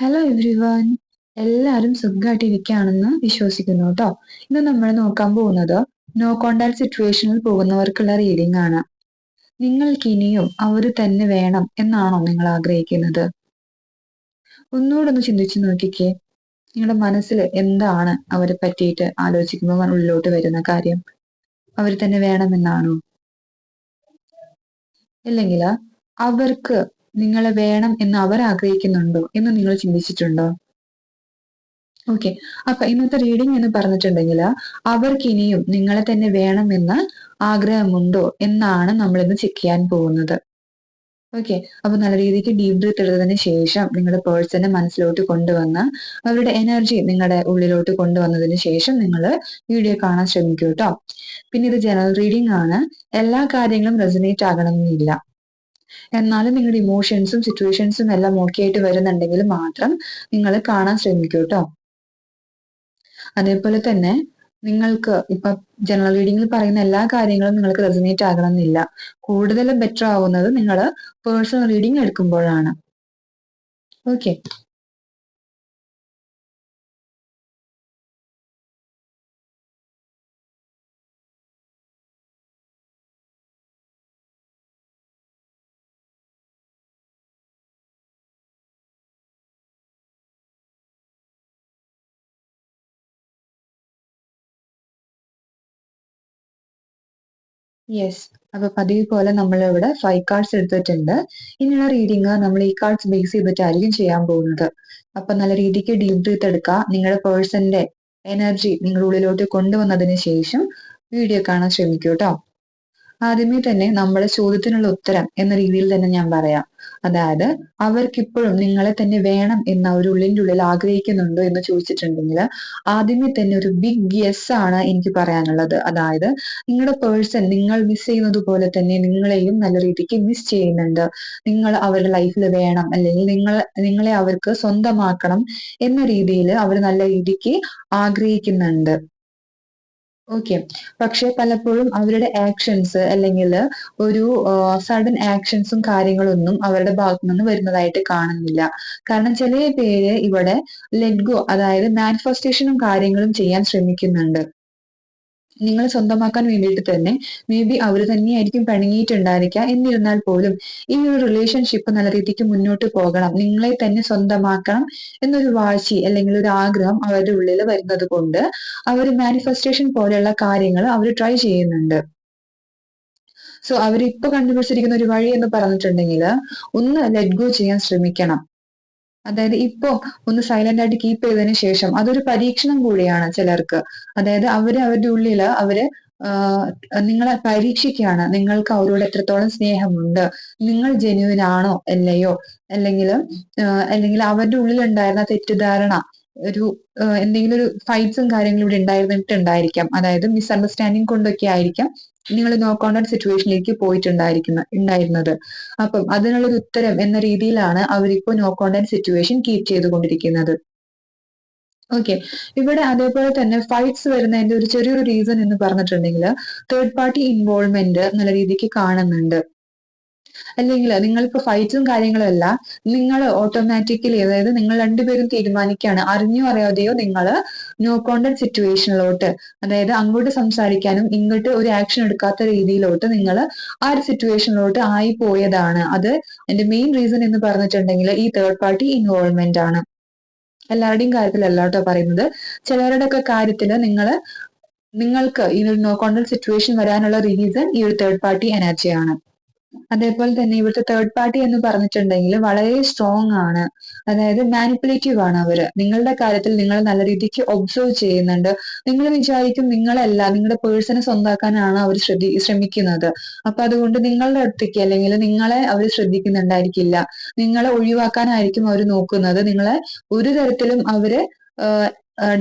Hello everyone എല്ലാവരും സുഖമായിട്ടിരിക്കുകയാണെന്ന് വിശ്വസിക്കുന്നു കേട്ടോ ഇന്ന് നമ്മൾ നോക്കാൻ പോകുന്നത് നോ കോണ്ടാക്ട് സിറ്റുവേഷനിൽ പോകുന്നവർക്കുള്ള റീഡിംഗ് ആണ്. നിങ്ങൾക്ക് ഇനിയും അവർ തന്നെ വേണം എന്നാണോ നിങ്ങൾ ആഗ്രഹിക്കുന്നത്? ഒന്നുകൂടെ ഒന്ന് ചിന്തിച്ചു നോക്കിക്കേ. നിങ്ങളുടെ മനസ്സിൽ എന്താണ് അവരെ പറ്റിയിട്ട് ആലോചിക്കുമ്പോൾ ഉള്ളിലോട്ട് വരുന്ന കാര്യം? അവർ തന്നെ വേണമെന്നാണോ അല്ലെങ്കിൽ അവർക്ക് നിങ്ങളെ വേണം എന്ന് അവർ ആഗ്രഹിക്കുന്നുണ്ടോ എന്ന് നിങ്ങൾ ചിന്തിച്ചിട്ടുണ്ടോ? ഓക്കെ അപ്പൊ ഇന്നത്തെ റീഡിംഗ് എന്ന് പറഞ്ഞിട്ടുണ്ടെങ്കിൽ അവർക്ക് ഇനിയും നിങ്ങളെ തന്നെ വേണമെന്ന് ആഗ്രഹമുണ്ടോ എന്നാണ് നമ്മൾ ഇന്ന് ചെക്ക് ചെയ്യാൻ പോകുന്നത്. ഓക്കെ അപ്പൊ നല്ല രീതിക്ക് ഡീപ് ബ്രീത്ത് എടുത്തതിന് ശേഷം നിങ്ങളുടെ പേഴ്സണെ മനസ്സിലോട്ട് കൊണ്ടുവന്ന് അവരുടെ എനർജി നിങ്ങളുടെ ഉള്ളിലോട്ട് കൊണ്ടുവന്നതിന് ശേഷം നിങ്ങൾ വീഡിയോ കാണാൻ ശ്രമിക്കൂ കേട്ടോ പിന്നെ ഇത് ജനറൽ റീഡിംഗ് ആണ്. എല്ലാ കാര്യങ്ങളും റെസിനേറ്റ് ആകണമെന്നില്ല. എന്നാലും നിങ്ങളുടെ ഇമോഷൻസും സിറ്റുവേഷൻസും എല്ലാം ഓക്കെ ആയിട്ട് വരുന്നുണ്ടെങ്കിൽ മാത്രം നിങ്ങൾ കാണാൻ ശ്രമിക്കൂ കേട്ടോ അതേപോലെ തന്നെ നിങ്ങൾക്ക് ഇപ്പൊ ജനറൽ റീഡിങ്ങിൽ പറയുന്ന എല്ലാ കാര്യങ്ങളും നിങ്ങൾക്ക് റെസിനേറ്റ് ആകണമെന്നില്ല. കൂടുതലും ബെറ്റർ ആവുന്നത് നിങ്ങൾ പേഴ്സണൽ റീഡിംഗ് എടുക്കുമ്പോഴാണ്. ഓക്കെ യെസ് അപ്പൊ പതിവ് പോലെ നമ്മൾ ഇവിടെ ഫൈവ് കാർഡ്സ് എടുത്തിട്ടുണ്ട്. ഇനിയുള്ള റീഡിങ് നമ്മൾ ഈ കാർഡ്സ് ബേസ് ചെയ്തിട്ടായിരിക്കും ചെയ്യാൻ പോകുന്നത്. അപ്പൊ നല്ല രീതിക്ക് ഡീപ് ബ്രീത്ത് എടുക്കുക. നിങ്ങളുടെ പേഴ്സന്റെ എനർജി നിങ്ങളുടെ ഉള്ളിലോട്ട് കൊണ്ടുവന്നതിന് ശേഷം വീഡിയോ കാണാൻ ശ്രമിക്കൂ കേട്ടോ ആദ്യമേ തന്നെ നമ്മുടെ ചോദ്യത്തിനുള്ള ഉത്തരം എന്ന രീതിയിൽ തന്നെ ഞാൻ പറയാം. അതായത് അവർക്കിപ്പോഴും നിങ്ങളെ തന്നെ വേണം എന്ന ഒരു ഉള്ളിന്റെ ഉള്ളിൽ ആഗ്രഹിക്കുന്നുണ്ടോ എന്ന് ചോദിച്ചിട്ടുണ്ടെങ്കിൽ ആദ്യമേ തന്നെ ഒരു ബിഗ് യെസ് ആണ് എനിക്ക് പറയാനുള്ളത്. അതായത് നിങ്ങളുടെ പേഴ്സൺ നിങ്ങൾ മിസ് ചെയ്യുന്നത് പോലെ തന്നെ നിങ്ങളെയും നല്ല രീതിക്ക് മിസ് ചെയ്യുന്നുണ്ട്. നിങ്ങൾ അവരുടെ ലൈഫിൽ വേണം അല്ലെങ്കിൽ നിങ്ങൾ നിങ്ങളെ അവർക്ക് സ്വന്തമാക്കണം എന്ന രീതിയിൽ അവർ നല്ല രീതിക്ക് ആഗ്രഹിക്കുന്നുണ്ട്. ഓക്കെ പക്ഷെ പലപ്പോഴും അവരുടെ ആക്ഷൻസ് അല്ലെങ്കിൽ ഒരു സഡൻ ആക്ഷൻസും കാര്യങ്ങളൊന്നും അവരുടെ ഭാഗത്തു നിന്ന് വരുന്നതായിട്ട് കാണുന്നില്ല. കാരണം ചില പേര് ഇവിടെ ലെറ്റ് ഗോ അതായത് മാനിഫെസ്റ്റേഷനും കാര്യങ്ങളും ചെയ്യാൻ ശ്രമിക്കുന്നുണ്ട്. നിങ്ങൾ സ്വന്തമാക്കാൻ വേണ്ടിയിട്ട് തന്നെ മേ ബി അവർ തന്നെയായിരിക്കും പിണങ്ങിയിട്ടുണ്ടായിരിക്കുക എന്നിരുന്നാൽ പോലും ഈ ഒരു റിലേഷൻഷിപ്പ് നല്ല രീതിക്ക് മുന്നോട്ട് പോകണം. നിങ്ങളെ തന്നെ സ്വന്തമാക്കണം എന്നൊരു വാശി അല്ലെങ്കിൽ ഒരു ആഗ്രഹം അവരുടെ ഉള്ളിൽ വരുന്നത് കൊണ്ട് അവർ മാനിഫെസ്റ്റേഷൻ പോലെയുള്ള കാര്യങ്ങൾ അവർ ട്രൈ ചെയ്യുന്നുണ്ട്. സോ അവരിപ്പോ കണ്ടുപിടിച്ചിരിക്കുന്ന ഒരു വഴി എന്ന് പറഞ്ഞിട്ടുണ്ടെങ്കിൽ ഒന്ന് ലെറ്റ് ഗോ ചെയ്യാൻ ശ്രമിക്കണം. അതായത് ഇപ്പോ ഒന്ന് സൈലന്റ് ആയിട്ട് കീപ്പ് ചെയ്തതിന് ശേഷം അതൊരു പരീക്ഷണം കൂടിയാണ് ചിലർക്ക്. അതായത് അവർ അവരുടെ ഉള്ളിൽ അവർ നിങ്ങളെ പരീക്ഷിക്കുകയാണ്. നിങ്ങൾക്ക് അവരോട് എത്രത്തോളം സ്നേഹമുണ്ട്? നിങ്ങൾ ജെന്യുവിൻ ആണോ? അല്ലയോ? അല്ലെങ്കിൽ അല്ലെങ്കിൽ അവരുടെ ഉള്ളിലുണ്ടായിരുന്ന തെറ്റിദ്ധാരണ ഒരു എന്തെങ്കിലും ഒരു ഫൈറ്റ്സും കാര്യങ്ങളും ഇവിടെ ഉണ്ടായിരുന്നിട്ടുണ്ടായിരിക്കാം. അതായത് മിസ്അണ്ടർസ്റ്റാൻഡിങ് കൊണ്ടൊക്കെ ആയിരിക്കാം നിങ്ങൾ നോ കോണ്ടാക്ട് സിറ്റുവേഷനിലേക്ക് പോയിട്ടുണ്ടായിരിക്കുന്ന ഉണ്ടായിരുന്നത്. അപ്പം അതിനുള്ളൊരു ഉത്തരം എന്ന രീതിയിലാണ് അവരിപ്പോ നോ കോണ്ടാക്ട് സിറ്റുവേഷൻ കീപ്പ് ചെയ്തുകൊണ്ടിരിക്കുന്നത്. ഓക്കെ ഇവിടെ അതേപോലെ തന്നെ ഫൈറ്റ്സ് വരുന്നതിന്റെ ഒരു ചെറിയൊരു റീസൺ എന്ന് പറഞ്ഞിട്ടുണ്ടെങ്കിൽ തേർഡ് പാർട്ടി ഇൻവോൾവ്മെന്റ് നല്ല രീതിക്ക് കാണുന്നുണ്ട്. അല്ലെങ്കിൽ നിങ്ങൾക്ക് ഫൈറ്റും കാര്യങ്ങളും അല്ല നിങ്ങൾ ഓട്ടോമാറ്റിക്കലി അതായത് നിങ്ങൾ രണ്ടുപേരും തീരുമാനിക്കുകയാണ്. അറിഞ്ഞോ അറിയാതെയോ നിങ്ങൾ നോ കോണ്ടക്ട് സിറ്റുവേഷനിലോട്ട് അതായത് അങ്ങോട്ട് സംസാരിക്കാനും ഇങ്ങോട്ട് ഒരു ആക്ഷൻ എടുക്കാത്ത രീതിയിലോട്ട് നിങ്ങൾ ആ ഒരു സിറ്റുവേഷനിലോട്ട് ആയി പോയതാണ്. അത് എന്റെ മെയിൻ റീസൺ എന്ന് പറഞ്ഞിട്ടുണ്ടെങ്കിൽ ഈ തേർഡ് പാർട്ടി ഇൻവോൾവ്മെന്റ് ആണ്. എല്ലാവരുടെയും കാര്യത്തിലല്ല കേട്ടോ പറയുന്നത്. ചിലരുടെ ഒക്കെ കാര്യത്തിൽ നിങ്ങൾ നിങ്ങൾക്ക് ഈ ഒരു നോ കോണ്ടക്ട് സിറ്റുവേഷൻ വരാനുള്ള റീസൺ ഈ ഒരു തേർഡ് പാർട്ടി എനർജിയാണ് അതേപോലെ തന്നെ ഇവിടുത്തെ തേർഡ് പാർട്ടി എന്ന് പറഞ്ഞിട്ടുണ്ടെങ്കിൽ വളരെ സ്ട്രോങ് ആണ്. അതായത് മാനിപ്പുലേറ്റീവ് ആണ് അവർ. നിങ്ങളുടെ കാര്യത്തിൽ നിങ്ങൾ നല്ല രീതിക്ക് ഒബ്സർവ് ചെയ്യുന്നുണ്ട്. നിങ്ങൾ വിചാരിക്കും നിങ്ങളല്ല നിങ്ങളുടെ പേഴ്സണെ സ്വന്താക്കാനാണ് അവർ ശ്രദ്ധി ശ്രമിക്കുന്നത്. അപ്പൊ അതുകൊണ്ട് നിങ്ങളുടെ അടുത്തേക്ക് അല്ലെങ്കിൽ നിങ്ങളെ അവർ ശ്രദ്ധിക്കുന്നുണ്ടായിരിക്കില്ല. നിങ്ങളെ ഒഴിവാക്കാനായിരിക്കും അവർ നോക്കുന്നത്. നിങ്ങളെ ഒരു തരത്തിലും അവർ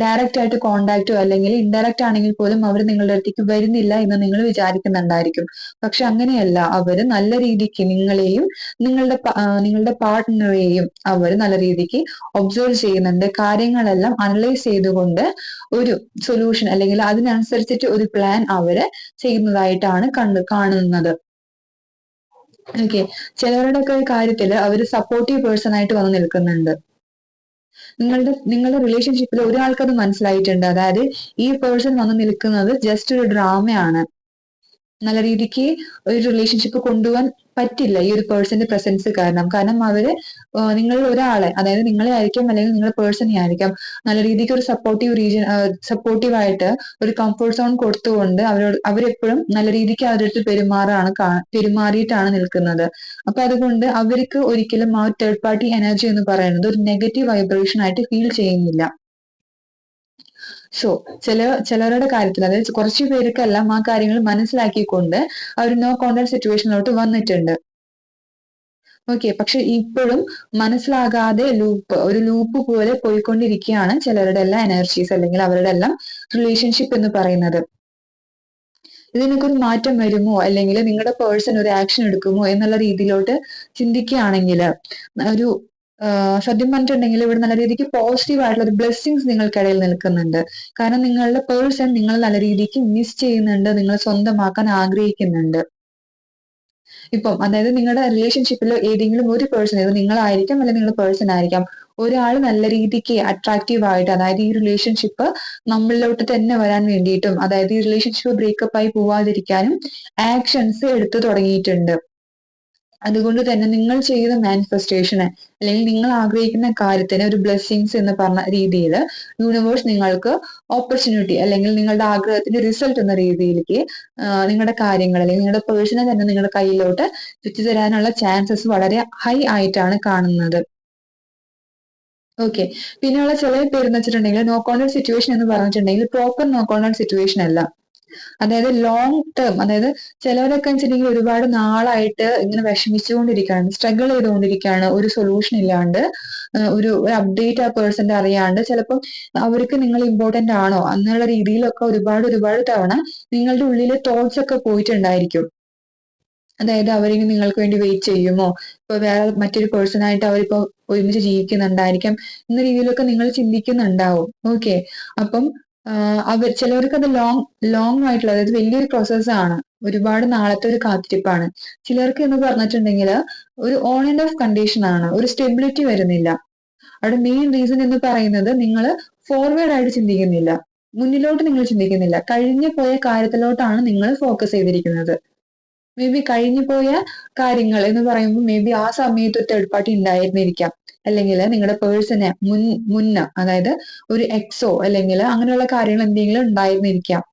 ഡയറക്റ്റ് ആയിട്ട് കോണ്ടാക്റ്റോ അല്ലെങ്കിൽ ഇൻഡയറക്റ്റ് ആണെങ്കിൽ പോലും അവർ നിങ്ങളുടെ അടുത്തേക്ക് വരുന്നില്ല എന്ന് നിങ്ങൾ വിചാരിക്കുന്നുണ്ടായിരിക്കും. പക്ഷെ അങ്ങനെയല്ല. അവർ നല്ല രീതിക്ക് നിങ്ങളെയും നിങ്ങളുടെ നിങ്ങളുടെ പാർട്ട്ണറെയും അവർ നല്ല രീതിക്ക് ഒബ്സർവ് ചെയ്യുന്നുണ്ട്. കാര്യങ്ങളെല്ലാം അനലൈസ് ചെയ്തുകൊണ്ട് ഒരു സൊല്യൂഷൻ അല്ലെങ്കിൽ അതിനനുസരിച്ചിട്ട് ഒരു പ്ലാൻ അവർ ചെയ്യുന്നതായിട്ടാണ് കണ്ടു കാണുന്നത്. ഓക്കെ ചിലരുടെ ഒക്കെ കാര്യത്തിൽ അവർ സപ്പോർട്ടീവ് പേഴ്സൺ ആയിട്ട് വന്ന് നിൽക്കുന്നുണ്ട്. നിങ്ങളുടെ നിങ്ങളുടെ റിലേഷൻഷിപ്പിൽ ഒരാൾക്കത് മനസ്സിലായിട്ടുണ്ട്. അതായത് ഈ പേഴ്സൺ വന്ന് നിൽക്കുന്നത് ജസ്റ്റ് ഒരു ഡ്രാമയാണ് നല്ല രീതിക്ക് ഒരു റിലേഷൻഷിപ്പ് കൊണ്ടുപോകാൻ പറ്റില്ല ഈ ഒരു പേഴ്സന്റെ പ്രസൻസ് കാരണം. കാരണം അവർ നിങ്ങൾ ഒരാളെ അതായത് നിങ്ങളെ ആയിരിക്കാം അല്ലെങ്കിൽ നിങ്ങളുടെ പേഴ്സണെ ആയിരിക്കാം. നല്ല രീതിക്ക് ഒരു സപ്പോർട്ടീവ് റീജിയൻ സപ്പോർട്ടീവ് ആയിട്ട് ഒരു കംഫോർട്ട് സോൺ കൊടുത്തുകൊണ്ട് അവരോട് അവരെപ്പോഴും നല്ല രീതിക്ക് അവരുടെ പെരുമാറാണ് പെരുമാറിയിട്ടാണ് നിൽക്കുന്നത്. അപ്പൊ അതുകൊണ്ട് അവർക്ക് ഒരിക്കലും ആ തേർഡ് പാർട്ടി എനർജി എന്ന് പറയുന്നത് ഒരു നെഗറ്റീവ് വൈബ്രേഷൻ ആയിട്ട് ഫീൽ ചെയ്യുന്നില്ല. സോ ചില ചിലരുടെ കാര്യത്തിൽ അതായത് കുറച്ചു പേർക്കെല്ലാം ആ കാര്യങ്ങൾ മനസ്സിലാക്കിക്കൊണ്ട് അവർ നോ കോണ്ടാക്ട് സിറ്റുവേഷനിലോട്ട് വന്നിട്ടുണ്ട്. ഓക്കെ പക്ഷെ ഇപ്പോഴും മനസ്സിലാകാതെ ലൂപ്പ് ഒരു ലൂപ്പ് പോലെ പോയിക്കൊണ്ടിരിക്കുകയാണ് ചിലരുടെ എല്ലാം എനർജീസ് അല്ലെങ്കിൽ അവരുടെ എല്ലാം റിലേഷൻഷിപ്പ് എന്ന് പറയുന്നത്. ഇതിനൊക്കെ ഒരു മാറ്റം വരുമോ? അല്ലെങ്കിൽ നിങ്ങളുടെ പേഴ്സൺ ഒരു ആക്ഷൻ എടുക്കുമോ? എന്നുള്ള രീതിയിലോട്ട് ചിന്തിക്കുകയാണെങ്കിൽ ഒരു സത്യം പറഞ്ഞിട്ടുണ്ടെങ്കിൽ ഇവിടെ നല്ല രീതിക്ക് പോസിറ്റീവ് ആയിട്ടുള്ള ഒരു ബ്ലെസ്സിങ്സ് നിങ്ങൾക്കിടയിൽ നിൽക്കുന്നുണ്ട്. കാരണം നിങ്ങളുടെ പേഴ്സൺ നിങ്ങൾ നല്ല രീതിക്ക് മിസ് ചെയ്യുന്നുണ്ട് നിങ്ങൾ സ്വന്തമാക്കാൻ ആഗ്രഹിക്കുന്നുണ്ട്. ഇപ്പം അതായത് നിങ്ങളുടെ റിലേഷൻഷിപ്പിൽ ഏതെങ്കിലും ഒരു പേഴ്സൺ ഇത് നിങ്ങളായിരിക്കാം അല്ലെങ്കിൽ നിങ്ങളുടെ പേഴ്സൺ ആയിരിക്കാം ഒരാൾ നല്ല രീതിക്ക് അട്രാക്റ്റീവ് ആയിട്ട് അതായത് ഈ റിലേഷൻഷിപ്പ് നമ്മളിലോട്ട് തന്നെ വരാൻ വേണ്ടിയിട്ടും അതായത് ഈ റിലേഷൻഷിപ്പ് ബ്രേക്കപ്പ് ആയി പോവാതിരിക്കാനും ആക്ഷൻസ് എടുത്തു തുടങ്ങിയിട്ടുണ്ട്. അതുകൊണ്ട് തന്നെ നിങ്ങൾ ചെയ്യുന്ന മാനിഫെസ്റ്റേഷന് അല്ലെങ്കിൽ നിങ്ങൾ ആഗ്രഹിക്കുന്ന കാര്യത്തിന് ഒരു ബ്ലെസ്സിങ്സ് എന്ന് പറഞ്ഞ രീതിയിൽ യൂണിവേഴ്സ് നിങ്ങൾക്ക് ഓപ്പർച്യൂണിറ്റി അല്ലെങ്കിൽ നിങ്ങളുടെ ആഗ്രഹത്തിന്റെ റിസൾട്ട് എന്ന രീതിയിലേക്ക് നിങ്ങളുടെ കാര്യങ്ങൾ അല്ലെങ്കിൽ നിങ്ങളുടെ പേഴ്സണെ തന്നെ നിങ്ങളുടെ കയ്യിലോട്ട് തരാനുള്ള ചാൻസസ് വളരെ ഹൈ ആയിട്ടാണ് കാണുന്നത്. ഓക്കെ പിന്നെയുള്ള ചില പേര് എന്ന് വെച്ചിട്ടുണ്ടെങ്കിൽ നോ സിറ്റുവേഷൻ എന്ന് പറഞ്ഞിട്ടുണ്ടെങ്കിൽ പ്രോപ്പർ നോ സിറ്റുവേഷൻ അല്ല. അതായത് ലോങ് ടേം അതായത് ചിലവരൊക്കെ വെച്ചിട്ടുണ്ടെങ്കിൽ ഒരുപാട് നാളായിട്ട് ഇങ്ങനെ വിഷമിച്ചുകൊണ്ടിരിക്കുകയാണ് സ്ട്രഗിൾ ചെയ്തുകൊണ്ടിരിക്കുകയാണ് ഒരു സൊല്യൂഷൻ ഇല്ലാണ്ട് ഒരു അപ്ഡേറ്റ് ആ പേഴ്സന്റെ അറിയാണ്ട് ചിലപ്പം അവർക്ക് നിങ്ങൾ ഇമ്പോർട്ടന്റ് ആണോ എന്നുള്ള രീതിയിലൊക്കെ ഒരുപാട് ഒരുപാട് തവണ നിങ്ങളുടെ ഉള്ളിലെ തോട്ട്സ് ഒക്കെ പോയിട്ടുണ്ടായിരിക്കും. അതായത് അവരിനി നിങ്ങൾക്ക് വേണ്ടി വെയിറ്റ് ചെയ്യുമോ? ഇപ്പൊ വേറെ മറ്റൊരു പേഴ്സൺ ആയിട്ട് അവരിപ്പോ ഒരുമിച്ച് ജീവിക്കുന്നുണ്ടായിരിക്കാം എന്ന രീതിയിലൊക്കെ നിങ്ങൾ ചിന്തിക്കുന്നുണ്ടാവും. ഓക്കെ അപ്പം അവർ ചിലവർക്ക് അത് ലോങ് ലോങ് ആയിട്ടുള്ള അതായത് വലിയൊരു പ്രോസസ്സാണ് ഒരുപാട് നാളത്തെ ഒരു കാത്തിരിപ്പാണ്. ചിലർക്ക് എന്ന് പറഞ്ഞിട്ടുണ്ടെങ്കിൽ ഒരു ഓൺ ആൻഡ് ഓഫ് കണ്ടീഷൻ ആണ്. ഒരു സ്റ്റെബിലിറ്റി വരുന്നില്ല. അവിടെ മെയിൻ റീസൺ എന്ന് പറയുന്നത് നിങ്ങൾ ഫോർവേഡ് ആയിട്ട് ചിന്തിക്കുന്നില്ല. മുന്നിലോട്ട് നിങ്ങൾ ചിന്തിക്കുന്നില്ല. കഴിഞ്ഞു പോയ കാര്യത്തിലോട്ടാണ് നിങ്ങൾ ഫോക്കസ് ചെയ്തിരിക്കുന്നത്. മേ ബി കഴിഞ്ഞു പോയ കാര്യങ്ങൾ എന്ന് പറയുമ്പോൾ മേ ബി ആ സമയത്ത് തേർഡ് പാർട്ടി ഉണ്ടായിരുന്നിരിക്കാം. അല്ലെങ്കിൽ നിങ്ങളുടെ പേഴ്സനെ മുൻ മുന്ന അതായത് ഒരു എക്സോ അല്ലെങ്കിൽ അങ്ങനെയുള്ള കാര്യങ്ങൾ എന്തെങ്കിലും ഉണ്ടായിരുന്നിരിക്കാം.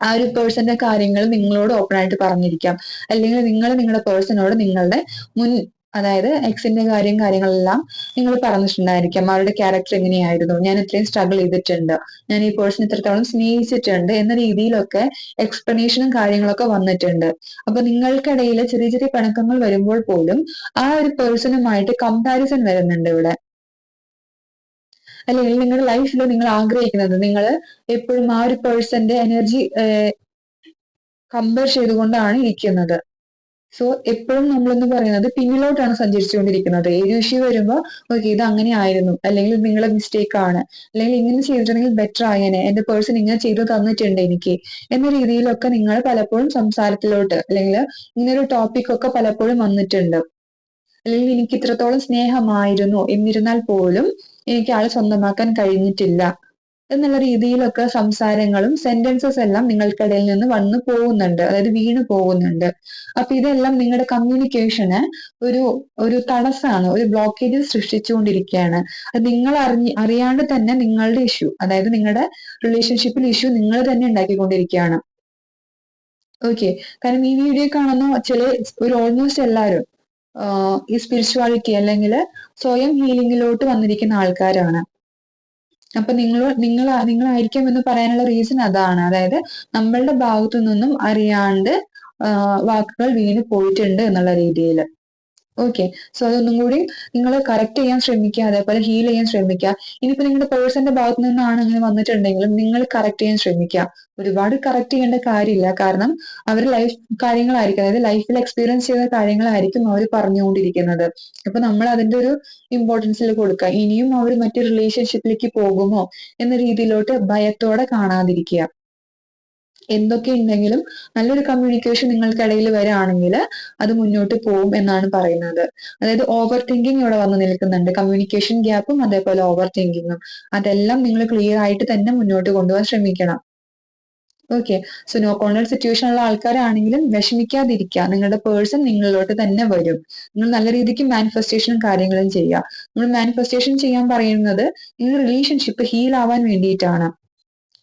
ആ ഒരു പേഴ്സന്റെ കാര്യങ്ങൾ നിങ്ങളോട് ഓപ്പൺ ആയിട്ട് പറഞ്ഞിരിക്കാം. അല്ലെങ്കിൽ നിങ്ങൾ നിങ്ങളുടെ പേഴ്സണോട് നിങ്ങളുടെ മുൻ അതായത് എക്സിന്റെ കാര്യം കാര്യങ്ങളെല്ലാം നിങ്ങൾ പറഞ്ഞിട്ടുണ്ടായിരിക്കാം. അവരുടെ ക്യാരക്ടർ എങ്ങനെയായിരുന്നു? ഞാൻ ഇത്രയും സ്ട്രഗിൾ ചെയ്തിട്ടുണ്ട്. ഞാൻ ഈ പേഴ്സൺ ഇത്രത്തോളം സ്നേഹിച്ചിട്ടുണ്ട് എന്ന രീതിയിലൊക്കെ എക്സ്പ്ലനേഷനും കാര്യങ്ങളൊക്കെ വന്നിട്ടുണ്ട്. അപ്പൊ നിങ്ങൾക്കിടയിൽ ചെറിയ ചെറിയ പിണക്കങ്ങൾ വരുമ്പോൾ പോലും ആ ഒരു പേഴ്സണുമായിട്ട് കമ്പാരിസൺ വരുന്നുണ്ട് ഇവിടെ. അല്ലെങ്കിൽ നിങ്ങളുടെ ലൈഫിൽ നിങ്ങൾ ആഗ്രഹിക്കുന്നത് നിങ്ങൾ എപ്പോഴും ആ ഒരു പേഴ്സന്റെ എനർജി കമ്പയർ ചെയ്തുകൊണ്ടാണ് ഇരിക്കുന്നത്. സോ എപ്പോഴും നമ്മളെന്ന് പറയുന്നത് പിന്നിലോട്ടാണ് സഞ്ചരിച്ചുകൊണ്ടിരിക്കുന്നത്. ഇഷ്യൂ വരുമ്പോൾ ഓക്കെ ഇത് അങ്ങനെ ആയിരുന്നു അല്ലെങ്കിൽ നിങ്ങളെ മിസ്റ്റേക്ക് ആണ് അല്ലെങ്കിൽ ഇങ്ങനെ ചെയ്തിട്ടുണ്ടെങ്കിൽ ബെറ്റർ ആയേനെ എന്റെ പേഴ്സൺ ഇങ്ങനെ ചെയ്തു തന്നിട്ടുണ്ട് എനിക്ക് എന്ന രീതിയിലൊക്കെ നിങ്ങൾ പലപ്പോഴും സംസാരത്തിലോട്ട് അല്ലെങ്കിൽ ഇങ്ങനെ ഒരു ടോപ്പിക് ഒക്കെ പലപ്പോഴും വന്നിട്ടുണ്ട്. അല്ലെങ്കിൽ എനിക്ക് ഇത്രത്തോളം സ്നേഹമായിരുന്നു എന്നിരുന്നാൽ പോലും എനിക്ക് ആളെ സ്വന്തമാക്കാൻ കഴിഞ്ഞിട്ടില്ല. എന്നുള്ള രീതിയിലൊക്കെ സംസാരങ്ങളും സെന്റൻസസ് എല്ലാം നിങ്ങൾക്കിടയിൽ നിന്ന് വന്നു പോകുന്നുണ്ട്. അതായത് വീണു പോകുന്നുണ്ട്. അപ്പൊ ഇതെല്ലാം നിങ്ങളുടെ കമ്മ്യൂണിക്കേഷന് ഒരു ഒരു തടസ്സമാണ് ഒരു ബ്ലോക്കേജ് സൃഷ്ടിച്ചുകൊണ്ടിരിക്കുകയാണ്. അത് നിങ്ങൾ അറിഞ്ഞ് അറിയാണ്ട് തന്നെ നിങ്ങളുടെ ഇഷ്യൂ അതായത് നിങ്ങളുടെ റിലേഷൻഷിപ്പിൽ ഇഷ്യൂ നിങ്ങൾ തന്നെ ഉണ്ടാക്കിക്കൊണ്ടിരിക്കുകയാണ്. ഓക്കെ കാരണം ഈ വീഡിയോ കാണുന്ന ചില ഒരു ഓൾമോസ്റ്റ് എല്ലാവരും ഈ സ്പിരിച്വാലിറ്റി അല്ലെങ്കിൽ സ്വയം ഹീലിംഗിലോട്ട് വന്നിരിക്കുന്ന ആൾക്കാരാണ്. അപ്പൊ നിങ്ങൾ നിങ്ങൾ നിങ്ങളായിരിക്കാം എന്ന് പറയാനുള്ള റീസൺ അതാണ്. അതായത് നമ്മളുടെ ഭാഗത്തു നിന്നും അറിയാണ്ട് വാക്കുകൾ വീണ് പോയിട്ടുണ്ട് എന്നുള്ള രീതിയിൽ ഓക്കെ സോ അതൊന്നും കൂടി നിങ്ങൾ കറക്റ്റ് ചെയ്യാൻ ശ്രമിക്കുക അതേപോലെ ഹീൽ ചെയ്യാൻ ശ്രമിക്കുക. ഇനിയിപ്പോ നിങ്ങളുടെ പേഴ്സന്റെ ഭാഗത്തു നിന്നാണ് അങ്ങനെ വന്നിട്ടുണ്ടെങ്കിലും നിങ്ങൾ കറക്റ്റ് ചെയ്യാൻ ശ്രമിക്കുക. ഒരുപാട് കറക്റ്റ് ചെയ്യേണ്ട കാര്യമില്ല. കാരണം അവർ ലൈഫ് കാര്യങ്ങളായിരിക്കും. അതായത് ലൈഫിൽ എക്സ്പീരിയൻസ് ചെയ്ത കാര്യങ്ങളായിരിക്കും അവർ പറഞ്ഞുകൊണ്ടിരിക്കുന്നത്. അപ്പൊ നമ്മൾ അതിന്റെ ഒരു ഇമ്പോർട്ടൻസിൽ കൊടുക്കുക. ഇനിയും അവർ മറ്റു റിലേഷൻഷിപ്പിലേക്ക് പോകുമോ എന്ന രീതിയിലോട്ട് ഭയത്തോടെ കാണാതിരിക്കുക. എന്തൊക്കെ ഉണ്ടെങ്കിലും നല്ലൊരു കമ്മ്യൂണിക്കേഷൻ നിങ്ങൾക്കിടയിൽ വരാണെങ്കിൽ അത് മുന്നോട്ട് പോകും എന്നാണ് പറയുന്നത്. അതായത് ഓവർ തിങ്കിങ് ഇവിടെ വന്ന് നിൽക്കുന്നുണ്ട്. കമ്മ്യൂണിക്കേഷൻ ഗ്യാപ്പും അതേപോലെ ഓവർ തിങ്കിങ്ങും അതെല്ലാം നിങ്ങൾ ക്ലിയർ ആയിട്ട് തന്നെ മുന്നോട്ട് കൊണ്ടുപോകാൻ ശ്രമിക്കണം. Okay so no contact situation ഉള്ള ആൾക്കാരാണെങ്കിലും വിഷമിക്കാതിരിക്കുക. നിങ്ങളുടെ പേഴ്സൺ നിങ്ങളിലോട്ട് തന്നെ വരും. നിങ്ങൾ നല്ല രീതിക്ക് മാനിഫെസ്റ്റേഷനും കാര്യങ്ങളും ചെയ്യുക. നമ്മൾ മാനിഫെസ്റ്റേഷൻ ചെയ്യാൻ പറയുന്നത് നിങ്ങൾ റിലേഷൻഷിപ്പ് ഹീൽ ആവാൻ വേണ്ടിയിട്ടാണ്.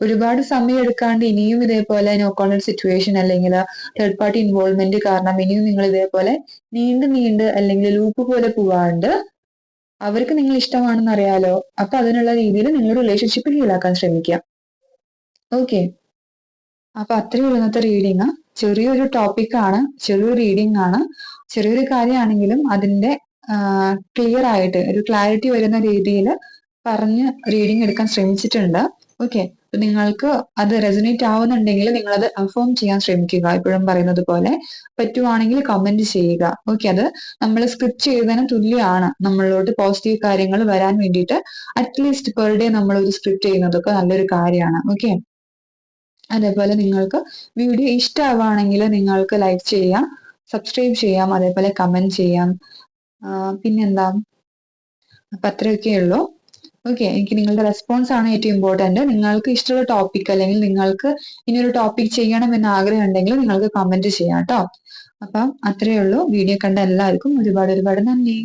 ഒരുപാട് സമയം എടുക്കാണ്ട് ഇനിയും ഇതേപോലെ നോ കോൺടാക്ട് സിറ്റുവേഷൻ അല്ലെങ്കിൽ തേർഡ് പാർട്ടി ഇൻവോൾവ്മെന്റ് കാരണം ഇനിയും നിങ്ങൾ ഇതേപോലെ നീണ്ട് നീണ്ട് അല്ലെങ്കിൽ ലൂപ്പ് പോലെ പോവാണ്ട് അവർക്ക് നിങ്ങൾ ഇഷ്ടമാണെന്ന് അറിയാലോ. അപ്പൊ അതിനുള്ള രീതിയിൽ നിങ്ങൾ റിലേഷൻഷിപ്പ് ഹീലാക്കാൻ ശ്രമിക്കുക. ഓക്കെ അപ്പൊ അത്രയും ഇന്നത്തെ റീഡിങ് ചെറിയൊരു ടോപ്പിക്കാണ് ചെറിയൊരു റീഡിങ് ആണ്. ചെറിയൊരു കാര്യമാണെങ്കിലും അതിന്റെ ക്ലിയർ ആയിട്ട് ഒരു ക്ലാരിറ്റി വരുന്ന രീതിയിൽ പറഞ്ഞ് റീഡിങ് എടുക്കാൻ ശ്രമിച്ചിട്ടുണ്ട്. ഓക്കെ നിങ്ങൾക്ക് അത് റെസനേറ്റ് ആവുന്നുണ്ടെങ്കിൽ നിങ്ങൾ അത് അഫോം ചെയ്യാൻ ശ്രമിക്കുക. ഇപ്പോഴും പറയുന്നത് പോലെ പറ്റുവാണെങ്കിൽ കമന്റ് ചെയ്യുക. ഓക്കെ അത് നമ്മൾ സ്ക്രിപ്റ്റ് ചെയ്തതിന് തുല്യമാണ്. നമ്മളോട് പോസിറ്റീവ് കാര്യങ്ങൾ വരാൻ വേണ്ടിയിട്ട് അറ്റ്ലീസ്റ്റ് പെർ ഡേ നമ്മൾ ഒരു സ്ക്രിപ്റ്റ് ചെയ്യുന്നതൊക്കെ നല്ലൊരു കാര്യമാണ്. ഓക്കെ അതേപോലെ നിങ്ങൾക്ക് വീഡിയോ ഇഷ്ടമാവുകയാണെങ്കിൽ നിങ്ങൾക്ക് ലൈക്ക് ചെയ്യാം സബ്സ്ക്രൈബ് ചെയ്യാം അതേപോലെ കമന്റ് ചെയ്യാം. പിന്നെന്താ? അപ്പൊ അത്രയൊക്കെ ഉള്ളൂ. ഓക്കെ എനിക്ക് നിങ്ങളുടെ റെസ്പോൺസ് ആണ് ഏറ്റവും ഇമ്പോർട്ടന്റ് നിങ്ങൾക്ക് ഇഷ്ടമുള്ള ടോപ്പിക് അല്ലെങ്കിൽ നിങ്ങൾക്ക് ഇനി ഒരു ടോപ്പിക് ചെയ്യണം എന്ന് ആഗ്രഹം ഉണ്ടെങ്കിൽ നിങ്ങൾക്ക് കമന്റ് ചെയ്യാം കേട്ടോ അപ്പം അത്രയേ ഉള്ളൂ. വീഡിയോ കണ്ട എല്ലാവർക്കും ഒരുപാട് ഒരുപാട് നന്ദി.